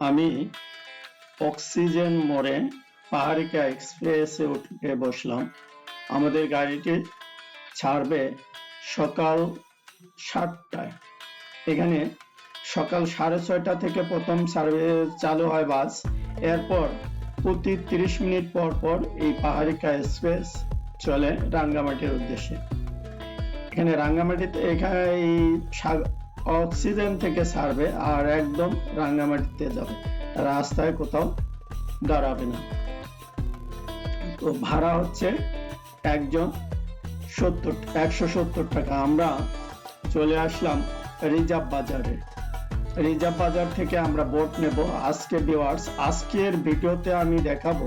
আমি অক্সিজেন মোড়ে পাহাড়িকা এক্সপ্রেসে উঠে বসলাম। আমাদের গাড়িটি ছাড়বে সকাল সাতটায়। এখানে সকাল সাড়ে ছয়টা থেকে প্রথম সার্ভিস চালু হয় বাস। এরপর প্রতি তিরিশ মিনিট পর পর এই পাহাড়িকা এক্সপ্রেস চলে রাঙ্গামাটির উদ্দেশ্যে। এখানে রাঙ্গামাটিতে এখানে এই অক্সিজেন থেকে ছাড়বে আর একদম রাঙ্গামাটিতে যাবে। রাস্তায় কোথাও দাঁড়াবে না। তো ভাড়া হচ্ছে একজন সত্তর, একশো সত্তর টাকা। আমরা চলে আসলাম রিজার্ভ বাজারে। রিজার্ভ বাজার থেকে আমরা বোট নেব। আজকে ভিউয়ার্স আজকের ভিডিওতে আমি দেখাবো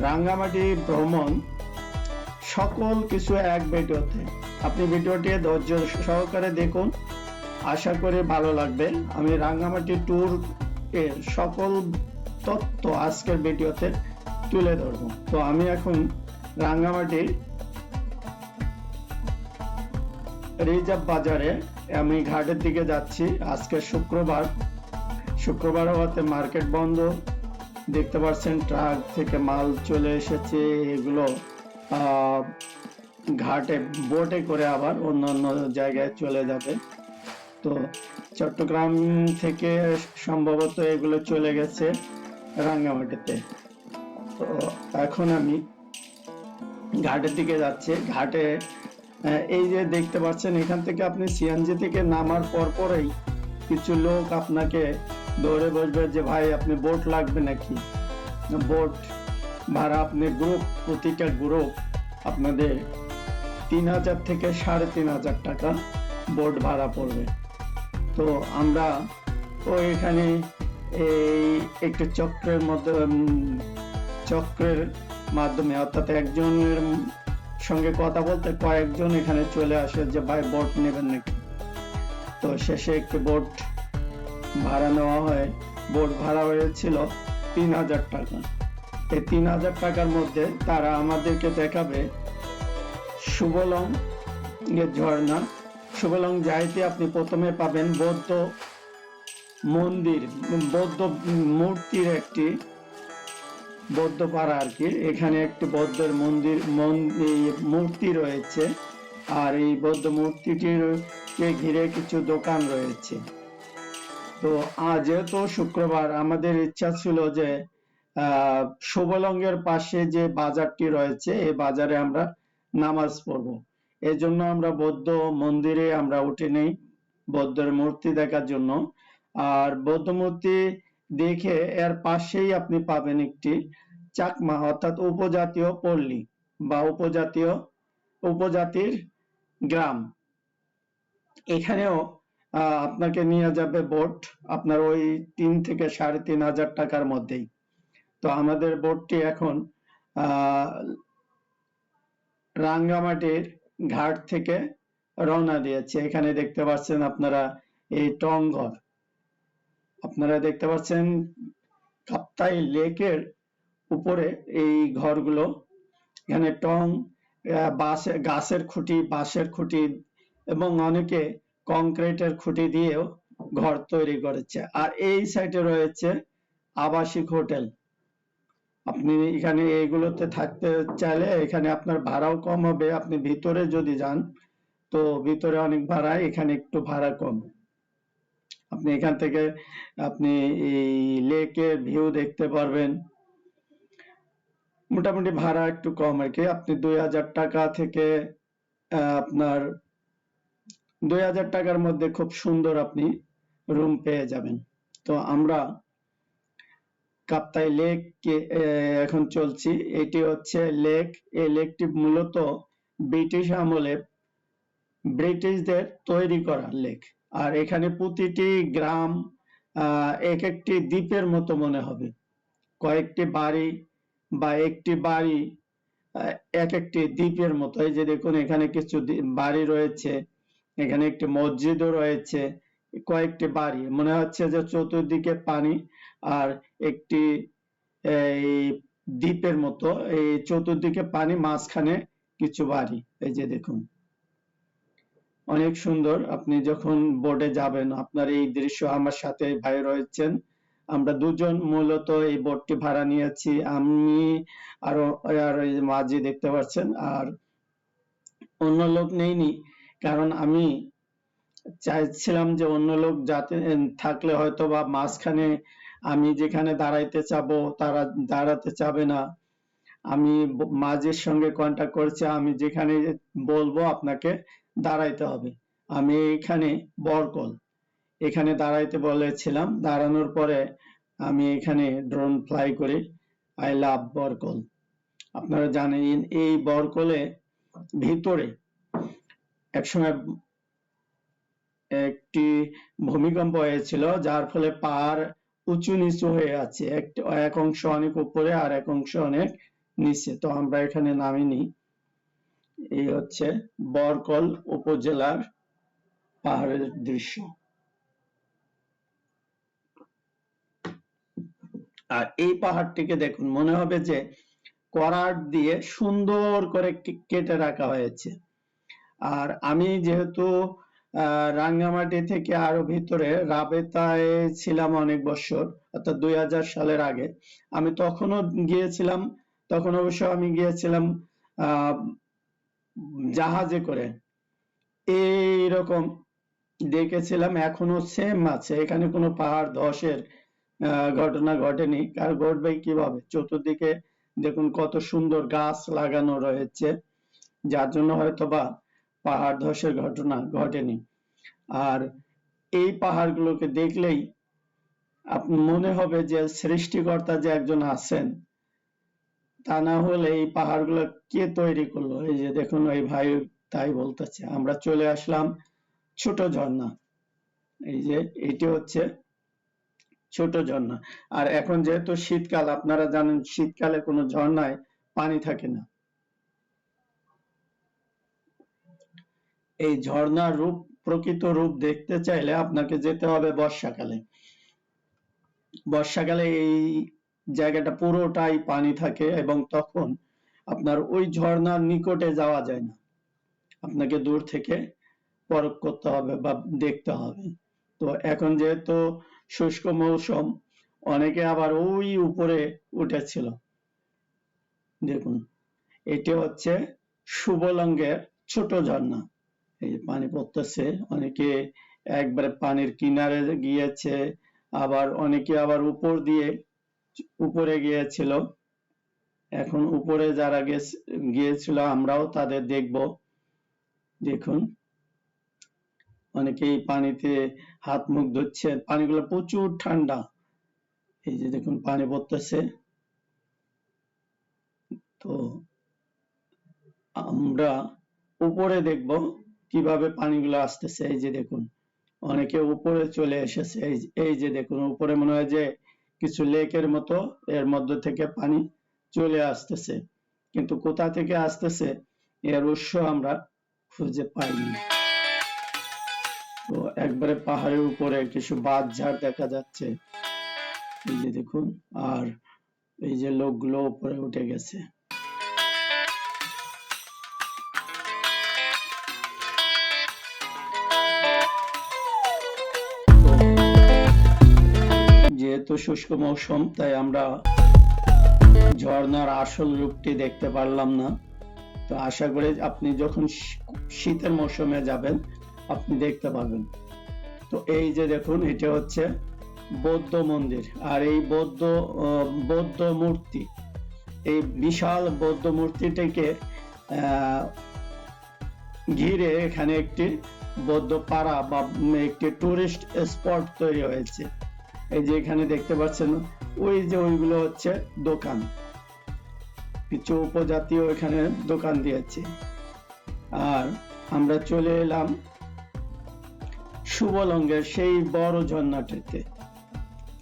রাঙ্গামাটি ভ্রমণ সকল কিছু এক ভিডিওতে। আপনি ভিডিওটি ধৈর্য সহকারে দেখুন। আশা করি ভালো লাগবে। আমি রাঙ্গামাটি ট্যুর এর সকল তথ্য আজকের ভিডিওতে তুলে ধরবো। তো আমি এখন রাঙ্গামাটির রিজার্ভ বাজারে আমি ঘাটের দিকে যাচ্ছি। আজকে শুক্রবার। শুক্রবার হওয়াতে মার্কেট বন্ধ। দেখতে পাচ্ছেন ট্রাক থেকে মাল চলে এসেছে। এগুলো ঘাটে বোটে করে আবার অন্য অন্য জায়গায় চলে যাবে। তো চট্টগ্রাম থেকে সম্ভবত এগুলো চলে গেছে রাঙ্গামাটিতে। তো এখন আমি ঘাটের দিকে যাচ্ছি। ঘাটে এই যে দেখতে পাচ্ছেন, এখান থেকে আপনি সিএনজি থেকে নামার পর পরেই কিছু লোক আপনাকে দৌড়ে বসবে যে, ভাই, আপনি বোট লাগবে নাকি? বোট ভাড়া আপনি গ্রুপ প্রতিটা গ্রুপ আপনাদের তিন হাজার থেকে সাড়ে তিন হাজার টাকা বোট ভাড়া পড়বে। তো আমরা ও এখানে এই একটি চক্রের মধ্যে চক্রের মাধ্যমে, অর্থাৎ একজনের সঙ্গে কথা বলতে কয়েকজন এখানে চলে আসে যে, ভাই বোট নেবেন নাকি? তো শেষে একটি বোট ভাড়া নেওয়া হয়। বোট ভাড়া হয়েছিল তিন হাজার টাকা। এই তিন হাজার টাকার মধ্যে তারা আমাদেরকে দেখাবে সুবলং এর ঝর্ণা। সুবলং যাইতে আপনি প্রথমে পাবেন বৌদ্ধ মন্দির, বৌদ্ধ মূর্তির একটি বৌদ্ধ পাড়া আর কি। এখানে একটি বৌদ্ধের মন্দির মূর্তি রয়েছে। আর এই বৌদ্ধ মূর্তিটির কে ঘিরে কিছু দোকান রয়েছে। তো আজ যেহেতু শুক্রবার, আমাদের ইচ্ছা ছিল যে, আহ শুভলঙ্গের পাশে যে বাজারটি রয়েছে, এই বাজারে আমরা নামাজ পড়ব। এই জন্য আমরা বৌদ্ধ মন্দিরে আমরা উঠে নেই বৌদ্ধের মূর্তি দেখার জন্য। আর বৌদ্ধ মূর্তি দেখে এর পাশেই আপনি পাবেন একটি চাকমা অর্থাৎ উপজাতীয় পল্লী বা উপজাতীয় উপজাতির গ্রাম। এখানেও আপনাকে নিয়ে যাবে বোট আপনার ওই তিন থেকে সাড়ে তিন হাজার টাকার মধ্যেই। তো আমাদের বোটটি এখন আহ, রাঙ্গামাটির ঘাট থেকে রওনা দিয়েছে। এখানে দেখতে পাচ্ছেন আপনারা এই টংঘর আপনারা দেখতে পাচ্ছেন কাপ্তাই লেকের উপরে এই ঘরগুলো। এখানে টং বাঁশের গাছের খুঁটি, বাঁশের খুঁটি এবং অনেকে কংক্রিটের খুঁটি দিয়েও ঘর তৈরি করেছে। আর এই সাইডে রয়েছে আবাসিক হোটেল। আপনি এখানে এইগুলোতে থাকতে চাইলে এখানে আপনার ভাড়াও কম হবে। আপনি ভিতরে যদি যান, তো ভিতরে অনেক ভাড়া, এখানে একটু ভাড়া কম। আপনি এখান থেকে আপনি এই লেকের ভিউ দেখতে পারবেন। মোটামুটি ভাড়া একটু কম আর কি। আপনি দুই হাজার টাকা থেকে আপনার দুই হাজার টাকার মধ্যে খুব সুন্দর আপনি রুম পেয়ে যাবেন। তো আমরা কাপ্তাই লেক এখন চলছি। এটি হচ্ছে লেক। এই লেকটি মূলত ব্রিটিশ আমলে ব্রিটিশদের তৈরি করা লেক। আর এখানে প্রতিটি গ্রাম এক একটি দ্বীপের মতো মনে হবে। কয়েকটি বাড়ি বা একটি বাড়ি এক একটি দ্বীপের মতো। এই যে দেখুন, এখানে কিছু বাড়ি রয়েছে, এখানে একটি মসজিদও রয়েছে, কয়েকটি বাড়ি। মনে হচ্ছে যে চতুর্দিকে পানি। আর একটি দ্বীপের মতো, এই চতুর্দিকে পানি, মাঝখানে কিছু বাড়ি। এই যে দেখুন। অনেক সুন্দর। আপনি যখন বোর্ডে যাবেন, আপনার এই দৃশ্য আমার সাথে ভাই রয়েছেন। আমরা দুজন মূলত এই বোর্ডটি ভাড়া নিয়েছি। আমি আরও, আর মাঝি দেখতে পাচ্ছেন, আর অন্য লোক নেইনি। কারণ আমি চাইছিলাম যে অন্য লোক যাতে, থাকলে হয়তো বা মাঝখানে আমি যেখানে দাঁড়াইতে চাবো, তারা দাঁড়াতে চাবে না। আমি মাঝের সঙ্গে কন্ট্যাক্ট করেছি, আমি যেখানে বলব আপনাকে দাঁড়াইতে হবে। আমি এখানে বরকল। এখানে দাঁড়াইতে বলেছিলাম, দাঁড়ানোর পরে আমি এখানে ড্রোন ফ্লাই করি। I love Barkal. আপনারা জানেন এই বরকলে ভিতরে একসময় একটি ভূমিকম্প হয়েছিল, যার ফলে পাহাড় উঁচু নিচু হয়ে আছে। এক- অংশ অনেক উপরে আর এক অংশ অনেক নিচে। তো আমরা এখানে নামিনি এই হচ্ছে বরকল উপজেলার পাহাড়ের দৃশ্য। আর এই পাহাড়টিকে দেখুন, মনে হবে যে করাত দিয়ে সুন্দর করে কেটে রাখা হয়েছে। আর আমি যেহেতু রাঙ্গামাটি থেকে আরও ভিতরে রাবেতায় ছিলাম অনেক বছর, অর্থাৎ দুই হাজার সালের আগে। আমি তখনও গিয়েছিলাম, তখন অবশ্য আমি গিয়েছিলাম জাহাজে করে। এইরকম দেখেছিলাম, এখনও সেম আছে। এখানে কোনো পাহাড় ধসের ঘটনা ঘটেনি। আর ঘটবে কীভাবে? চতুর্দিকে দেখুন কত সুন্দর গাছ লাগানো রয়েছে। যার জন্য হয়তো বা পাহাড় ধসের ঘটনা ঘটেনি। আর এই পাহাড়গুলোকে দেখলেই আপনি মনে হবে যে সৃষ্টিকর্তা যে একজন আছেন, তা না হলে এই পাহাড়গুলো কে তৈরি করল? এই যে দেখুন, ওই ভাই তাই বলতেছে। আমরা চলে আসলাম ছোট ঝর্ণা। এই যে এটি হচ্ছে ছোট ঝর্ণা। আর এখন যেহেতু শীতকাল, আপনারা জানেন শীতকালে কোনো ঝর্ণায় পানি থাকে না। এই ঝর্ণার রূপ, প্রকৃত রূপ দেখতে চাইলে আপনাকে যেতে হবে বর্ষাকালে। বর্ষাকালে এই জায়গাটা পুরোটাই পানি থাকে এবং তখন আপনার ওই ঝর্ণার নিকটে যাওয়া যায় না। আপনাকে দূর থেকে পরখ করতে হবে বা দেখতে হবে। তো এখন যেহেতু শুষ্ক মৌসুম, অনেকে আবার ওই উপরে উঠেছিল। দেখুন, এটি হচ্ছে শুভলঙ্গের ছোট ঝর্ণা। এই পানি পড়তেছে। অনেকে একবারে পানির কিনারে গিয়েছে, আবার অনেকে আবার উপর দিয়ে উপরে গিয়েছিল। এখন উপরে যারা গিয়েছিল, আমরাও তাদের দেখব। দেখুন, অনেকেই পানিতে হাত মুখ ধুচ্ছে। পানিগুলো প্রচুর ঠান্ডা। এই যে দেখুন, পানি পড়তেছে। তো আমরা উপরে দেখব। কীভাবে পানিগুলো আসতেছে, এই যে দেখুন, অনেকে উপরে চলে এসেছে, এই যে- দেখুন, উপরে মনে হয় যে কিছু লেকের মতো, এর মধ্য থেকে পানি চলে আসতেছে। কিন্তু কোথা থেকে আসতেছে, এর উৎস আমরা খুঁজে পাইনি। তো একবারে পাহাড়ের উপরে কিছু বাঁধঝাড় দেখা যাচ্ছে। এই যে দেখুন, আর এই যে লোকগুলো উপরে উঠে গেছে। যেহেতু শুষ্ক মৌসুম, তাই আমরা ঝর্ণার আসল রূপটি দেখতে পারলাম না। তো আশা করি আপনি যখন শীতের মৌসুমে যাবেন, আপনি দেখতে পাবেন। তো এই যে দেখুন, এটা হচ্ছে বৌদ্ধ মন্দির। আর এই বৌদ্ধ বৌদ্ধ মূর্তি, এই বিশাল বৌদ্ধ মূর্তিটিকে ঘিরে এখানে একটি বৌদ্ধ পাড়া বা একটি টুরিস্ট স্পট তৈরি হয়েছে। এই যে এখানে দেখতে পাচ্ছেন, ওই যে ওইগুলো হচ্ছে দোকান। কিছু উপজাতীয় এখানে দোকান দিয়েছে। আর আমরা চলে এলাম শুভলঙ্গের সেই বড় ঝর্ণাটিতে।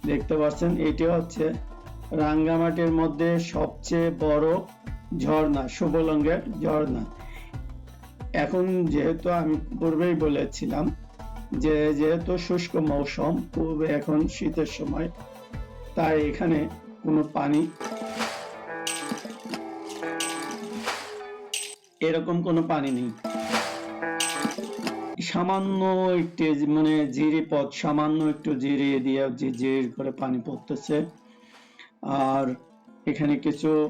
দেখতে পাচ্ছেন, এটি হচ্ছে রাঙ্গামাটির মধ্যে সবচেয়ে বড় ঝর্ণা, শুভলঙ্গের ঝর্ণা। এখন যেহেতু আমি পূর্বেই বলেছিলাম যে যেহেতু শুষ্ক মৌসুম, পূর্বে এখন শীতের সময়, তাই এখানে কোনো পানি এরকম কোনো পানি নেই। সামান্য একটি মানে জিরি পথ সামান্য একটু জিরিয়ে দিয়ে যে জির করে পানি পড়তেছে। আর এখানে কিছু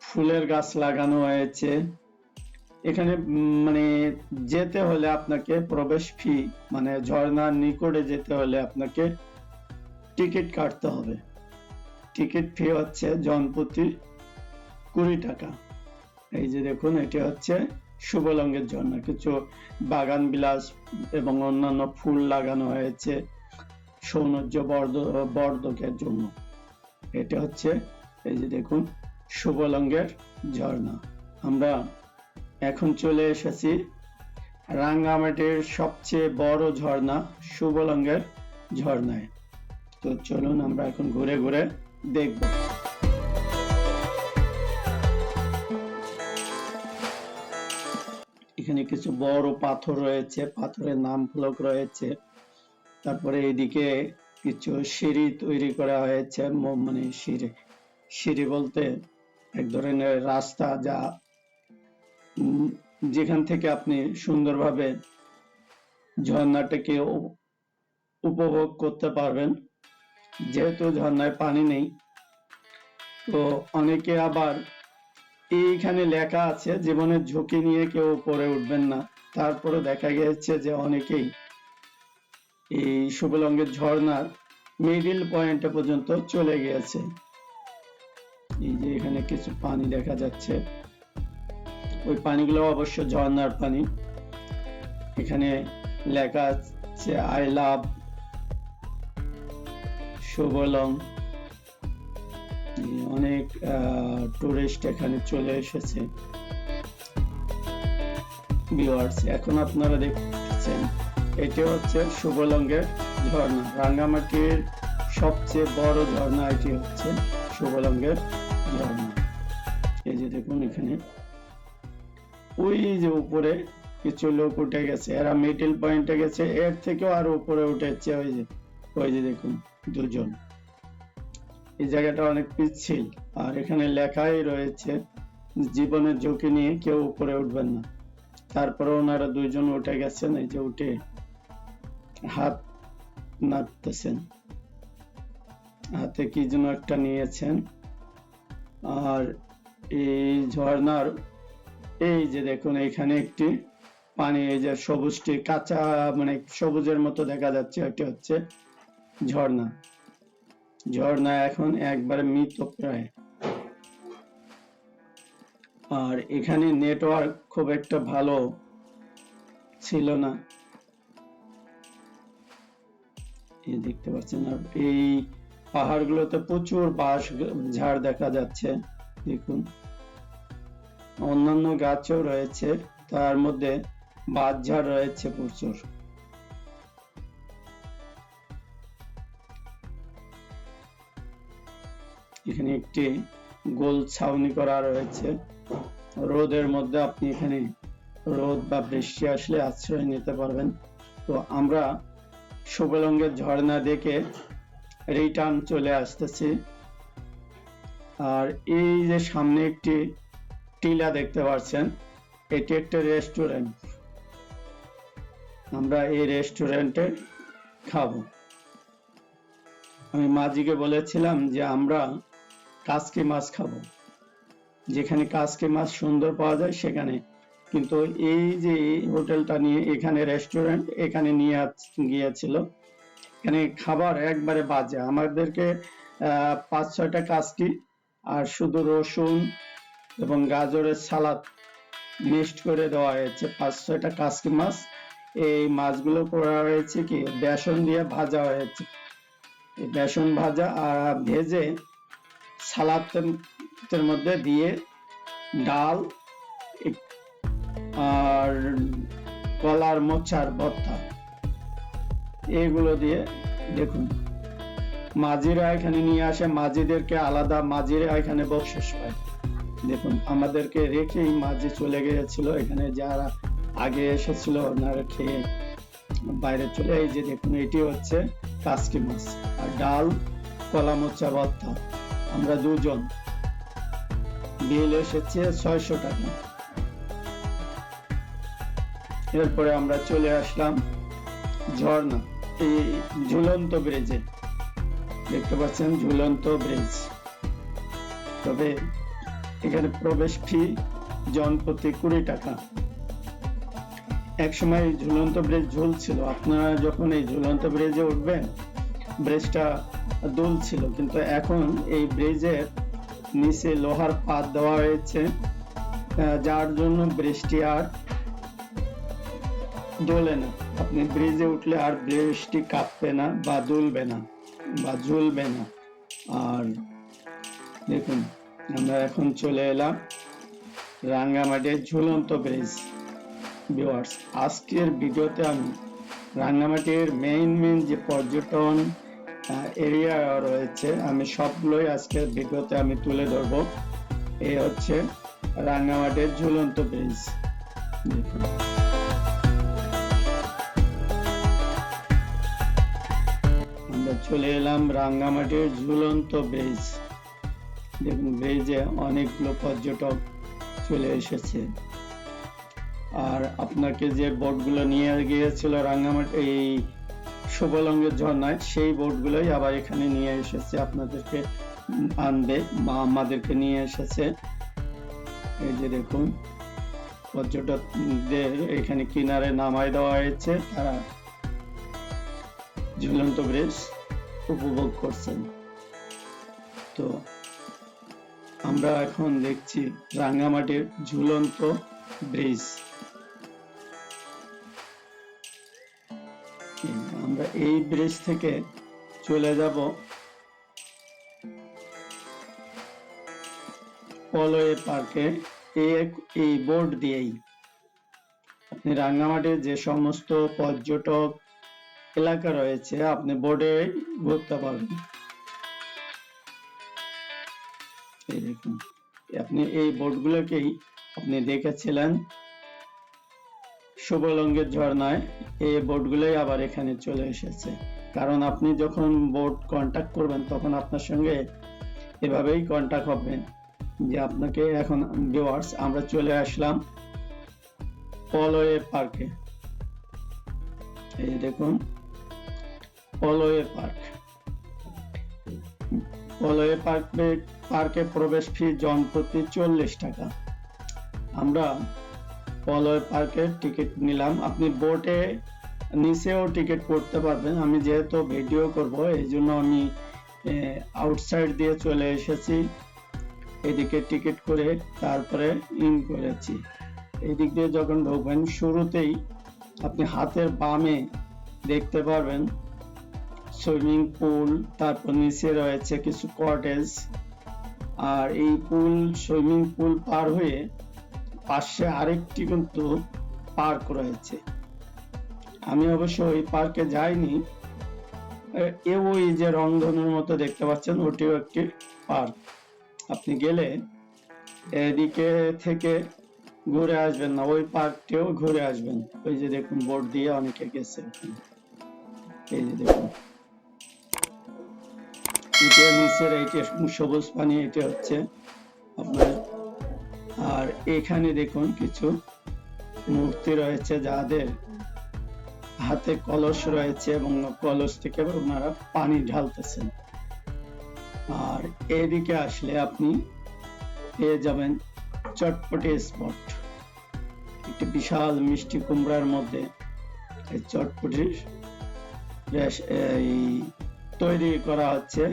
ফুলের গাছ লাগানো হয়েছে। এখানে মানে যেতে হলে আপনাকে প্রবেশ ফি মানে ঝর্ণার নিকটে যেতে হলে আপনাকে টিকিট কাটতে হবে। টিকিট ফি হচ্ছে জনপ্রতি কুড়ি টাকা। এই যে দেখুন, এটি হচ্ছে শুভলঙ্গের ঝর্ণা। কিছু বাগান, বিলাস এবং অন্যান্য ফুল লাগানো হয়েছে সৌন্দর্য বর্ধ, বর্ধকের জন্য। এটা হচ্ছে, এই যে দেখুন, শুভলঙ্গের ঝর্ণা। আমরা এখন চলে এসেছি রাঙ্গামাটির সবচেয়ে বড় ঝর্ণা, শুভলঙ্গের ঝর্ণায়। তো চলুন আমরা এখন ঘুরে ঘুরে দেখব। এখানে কিছু বড় পাথর রয়েছে, পাথরের নাম ফলক রয়েছে। তারপরে এদিকে কিছু সিঁড়ি তৈরি করা হয়েছে মানে সিঁড়ি। সিঁড়ি বলতে এক ধরনের রাস্তা যা যেখান থেকে আপনি সুন্দরভাবে ঝর্ণাটাকে উ- উপভোগ করতে পারবেন। যেহেতু ঝর্ণায় পানি নেই, তো অনেকে আবার এইখানে লেখা আছে, জীবনের ঝুঁকি নিয়ে কেউ উপরে উঠবেন না। তারপরে দেখা গেছে যে অনেকেই এই শুভলঙ্গের ঝর্ণার মিডিল পয়েন্টে পর্যন্ত চলে গিয়েছে। এই যে এখানে কিছু পানি দেখা যাচ্ছে। ওই পানিগুলো অবশ্য ঝর্ণার পানি। এখানে লেখা আছে আই লাভ শুভলং অনেক টুরিস্ট এখানে চলে এসেছে। ভিউয়ার্স এখন আপনারা দেখছেন, এটি হচ্ছে শুভলঙ্গের ঝর্ণা। রাঙ্গামাটির সবচেয়ে বড় ঝর্ণা এটি হচ্ছে শুভলঙ্গের ঝর্ণা। এই যে দেখুন এখানে। ওই যে উপরে কিছু লোক উঠে গেছে, এরা মিডল পয়েন্টে গেছে, এর থেকেও আরও উপরে উঠেছে ওই যে ওই যে দেখুন দুজন। এই জায়গাটা অনেক পিচ্ছিল, আর এখানে লেখাই রয়েছে জীবনের ঝুঁকি নিয়ে কেউ উপরে উঠবেন না। তারপরে ওনারা দুইজন উঠে গেছেন, এই যে উঠে হাত নাড়তেছেন। হাতে কি যেন একটা নিয়েছেন। আর এই ঝর্ণার এই যে দেখুন, এখানে একটি পানি, এই যে সবুজটি কাঁচা মানে সবুজের মতো দেখা যাচ্ছে, এটি হচ্ছে ঝর্ণা। ঝর্ণা এখন একবারে মৃত প্রায়। আর এখানে নেটওয়ার্ক খুব একটা ভালো ছিল না। এই দেখতে পাচ্ছেন, আর এই পাহাড়গুলোতে প্রচুর বাঁশ, ঝাড় দেখা যাচ্ছে, দেখুন। অন্যান্য গাছও রয়েছে, তার মধ্যে বাঁশ রয়েছে প্রচুর। এখানে একটি গোল ছাউনি করা রয়েছে। রোদের মধ্যে আপনি এখানে রোদ বা বৃষ্টি আসলে আশ্রয় নিতে পারবেন। তো আমরা শুভলঙ্গের ঝর্ণা দেখে রিটার্ন চলে আসতেছি। আর এই যে সামনে একটি টিলা দেখতে পাচ্ছেন। এটি একটা রেস্টুরেন্ট। আমরা এই রেস্টুরেন্টে খাব। আমি মাঝিকে বলেছিলাম যে আমরা কাসকি মাছ খাব। যেখানে কাসকি মাছ সুন্দর পাওয়া যায় সেখানে। কিন্তু এই যে হোটেলটা নিয়ে এখানে রেস্টুরেন্ট এখানে নিয়ে গিয়েছিল, এখানে খাবার একবারে বাজে। আমাদেরকে পাঁচ ছয়টা কাসকি আর শুধু রসুন এবং গাজরের সালাদ মিক্সড করে দেওয়া হয়েছে। পাঁচ ছয়টা কাসকি মাছ। এই মাছগুলো করা হয়েছে কি? বেসন দিয়ে ভাজা হয়েছে। বেসন ভাজা আর ভেজে সালাদের মধ্যে দিয়ে ডাল আর কলার মোচার ভর্তা। এগুলো দিয়ে দেখুন। মাঝিরা এখানে নিয়ে আসে। মাঝিদেরকে আলাদা মাঝিরা এখানে বকশিস পায়। দেখুন, আমাদেরকে রেখেই মাঝি চলে গিয়েছিল, এখানে যারা আগে এসেছিল, ওনারা খেয়ে বাইরে চলে এই যে দেখুন, এটি হচ্ছে কাসকি মাছ আর ডাল, কলা মোচা ভর্তা। আমরা দুজন বিল এসেছে ছয়শো টাকা। এরপরে আমরা চলে আসলাম ঝর্ণা, এই ঝুলন্ত ব্রিজে। দেখতে পাচ্ছেন, ঝুলন্ত ব্রিজ। তবে এখানে প্রবেশ ফি জন প্রতি কুড়ি টাকা। এক সময় এই ঝুলন্ত ব্রিজ ঝুলছিল। আপনারা যখন এই ঝুলন্ত ব্রিজে উঠবেন ব্রিজটা দুল ছিল কিন্তু এখন এই ব্রিজের নিচে লোহার পাত দেওয়া হয়েছে। যার জন্য ব্রিজটি আর দোলে না। আপনি ব্রিজে উঠলে আর ব্রিজটি কাঁপবে না বা দুলবে না বা ঝুলবে না। আর দেখুন আমরা এখন চলে এলাম রাঙ্গামাটির ঝুলন্ত ব্রিজ ভিউয়ার্স আজকের ভিডিওতে আমি রাঙ্গামাটির মেইন মেইন যে পর্যটন এরিয়া রয়েছে, আমি সবগুলোই আজকের ভিডিওতে আমি তুলে ধরবো। এই হচ্ছে রাঙ্গামাটির ঝুলন্ত ব্রিজ আমরা চলে এলাম রাঙ্গামাটির ঝুলন্ত ব্রিজ দেখুন ব্রিজে অনেকগুলো পর্যটক চলে এসেছে। আর আপনাকে যে বোটগুলো নিয়ে গিয়েছিল রাঙ্গামাটি, এই শুভলঙ্গের ঝর্ণায়, সেই বোটগুলোই আবার এখানে নিয়ে এসেছে, আপনাদেরকে আনবে বা আমাদেরকে নিয়ে এসেছে। এই যে দেখুন, পর্যটকদের এখানে কিনারে নামাই দেওয়া হয়েছে, তারা ঝুলন্ত ব্রিজ উপভোগ করছেন। তো আমরা এখন দেখছি রাঙ্গামাটির ঝুলন্ত ব্রিজ। আমরা এই ব্রিজ থেকে চলে যাব পলয়ে পার্কে এই বোর্ড দিয়েই। আপনি রাঙ্গামাটির যে সমস্ত পর্যটক এলাকা রয়েছে, আপনি বোর্ডে ঘুরতে পারবেন। এই দেখুন আপনি এই বোর্ডগুলোকেই আপনি দেখেছিলেন। শুভলঙ্গের ঝর্ণায় এই বোর্ডগুলোই আবার এখানে চলে এসেছে। কারণ আপনি যখন বোর্ড কন্টাক্ট করবেন, তখন আপনার সঙ্গে এভাবেই কন্টাক্ট হবে যে আপনাকে এখন ভিউয়ার্স আমরা চলে আসলাম পলয়ে পার্কে। এই দেখুন, পলয়ে পার্ক। পলয়ে পার্কে পার্কে প্রবেশ ফি জন প্রতি চল্লিশ টাকা। আমরা পলয় পার্কের টিকিট নিলাম। আপনি বোটে নিচেও টিকিট করতে পারবেন। আমি যেহেতু ভিডিও করব, এই জন্য আমি আউটসাইড দিয়ে চলে এসেছি। এদিকে টিকিট করে তারপরে ইন করেছি। এদিক দিয়ে যখন ঢুকবেন, শুরুতেই আপনি হাতের বামে দেখতে পারবেন সুইমিং পুল, তারপর নিচে রয়েছে কিছু কটেজ আর এই পুল, সুইমিং পুল পার হয়ে পাশে আরেকটি কিন্তু পার্ক রয়েছে। আমি অবশ্য ওই পার্কে যাইনি। এ- ওই যে রংধনুর মতো দেখতে পাচ্ছেন, ওটিও একটি পার্ক। আপনি গেলে এদিকে থেকে ঘুরে আসবেন না, ওই পার্কটিও ঘুরে আসবেন। ওই যে দেখুন, বোর্ড দিয়ে অনেকে গেছে। এই যে দেখুন। এটা নিচের এইটা সবুজ পানি, এটা হচ্ছে আপনার। আর এখানে দেখুন কিছু মূর্তি রয়েছে যাদের হাতে কলস রয়েছে এবং কলস থেকে ওনারা পানি ঢালতেছেন। আর এদিকে আসলে আপনি পেয়ে যাবেন চটপটি স্পট। একটি বিশাল মিষ্টি কুমড়ার মধ্যে চটপটির এই তৈরি করা হচ্ছে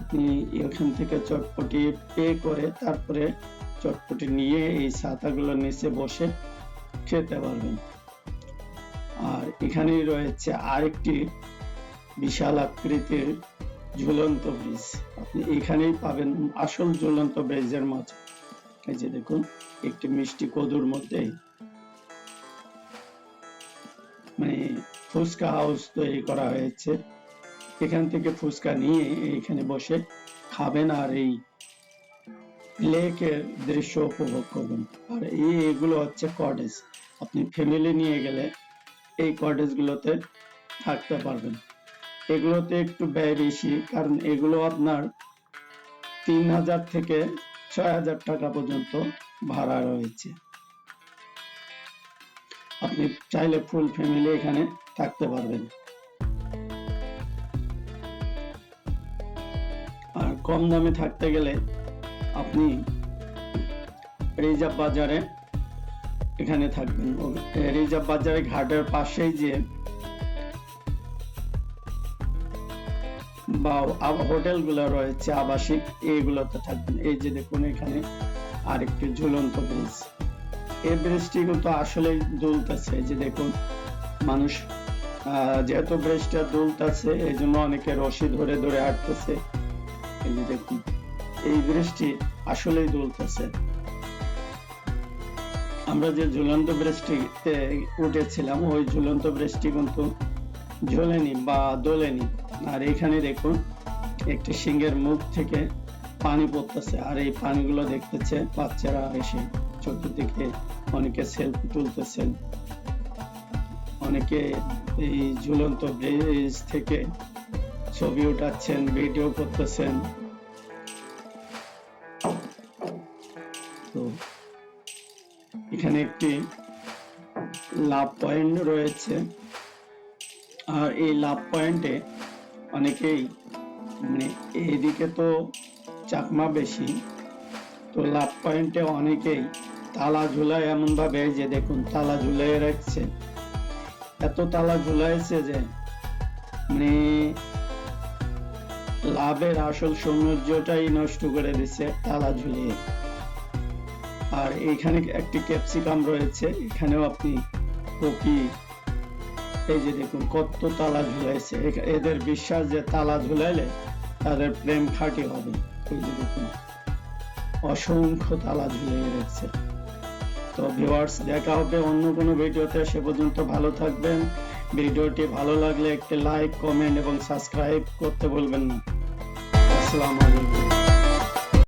আপনি এখান থেকে চটপটি পে করে তারপরে চটপটি নিয়ে এই ছাতাগুলোর নিচে বসে খেতে পারবেন। আর এখানেই রয়েছে আরেকটি বিশাল আকৃতির ঝুলন্ত ব্রিজ। আপনি এখানেই পাবেন আসল ঝুলন্ত ব্রিজের মজা এই যে দেখুন, একটি মিষ্টি কদুর মধ্যে মানে ফুচকা হাউস তৈরি করা হয়েছে। এখান থেকে ফুচকা নিয়ে এখানে বসে খাবেন আর এই লেকের দৃশ্য উপভোগ করবেন। আর এই এগুলো হচ্ছে কটেজ আপনি ফ্যামিলি নিয়ে গেলে এই কটেজ গুলোতে থাকতে পারবেন। এগুলোতে একটু ব্যয় বেশি, কারণ এগুলো আপনার তিন হাজার থেকে ছয় হাজার টাকা পর্যন্ত ভাড়া রয়েছে। আপনি চাইলে ফুল ফ্যামিলি এখানে থাকতে পারবেন। কম দামে থাকতে গেলে আপনি রিজার্ভ বাজারে এখানে থাকবেন। রিজার্ভ বাজারে ঘাটের পাশেই যে বা হোটেলগুলো রয়েছে আবাসিক, এইগুলোতে থাকবেন। এই যে দেখুন এখানে আরেকটি ঝুলন্ত ব্রিজ। এই ব্রিজটি কিন্তু আসলেই দুলতেছে। যে দেখুন, মানুষ যেহেতু ব্রিজটা দুলতেছে, এই জন্য অনেকে রশি ধরে ধরে হাঁটতেছে। যে দেখুন, এই ব্রিজটি আসলেই দুলতেছে। আমরা যে ঝুলন্ত ব্রিজটিতে উঠেছিলাম, ওই ঝুলন্ত ব্রিজটি কিন্তু ঝোলেনি বা দোলেনি। আর এখানে দেখুন, একটি সিংহের মুখ থেকে পানি পড়তেছে, আর এই পানিগুলো দেখতেছে বাচ্চারা এসে চতুর্দিকে অনেকে সেলফি তুলতেছেন। অনেকে এই ঝুলন্ত ব্রিজ থেকে ছবি উঠাচ্ছেন ভিডিও করতেছেন। তো এখানে একটি লাভ পয়েন্ট রয়েছে। আর এই লাভ পয়েন্টে অনেকেই মানে এইদিকে তো চাকমা বেশি, তো লাভ পয়েন্টে অনেকেই তালা ঝুলায় এমন ভাবে যে দেখুন, তালা ঝুলাই রাখছে। এত তালা ঝুলাইছে যে মানে লাভের আসল সৌন্দর্যটাই নষ্ট করে দিচ্ছে তালা ঝুলিয়ে। আর এখানে একটি ক্যাপসিকাম রয়েছে, এখানেও আপনি কপি, এই যে দেখুন কত তালা ঝুলাইছে। এদের বিশ্বাস যে তালা ঝুলাইলে তাদের প্রেম খাঁটি হবে। এই যে দেখুন, অসংখ্য তালা ঝুলিয়ে রেখেছে। তো ভিউয়ার্স দেখা হবে অন্য কোনো ভিডিওতে, সে পর্যন্ত ভালো থাকবেন। ভিডিওটি ভালো লাগলে একটি লাইক কমেন্ট এবং সাবস্ক্রাইব করতে বলবেন না। আসসালামু আলাইকুম।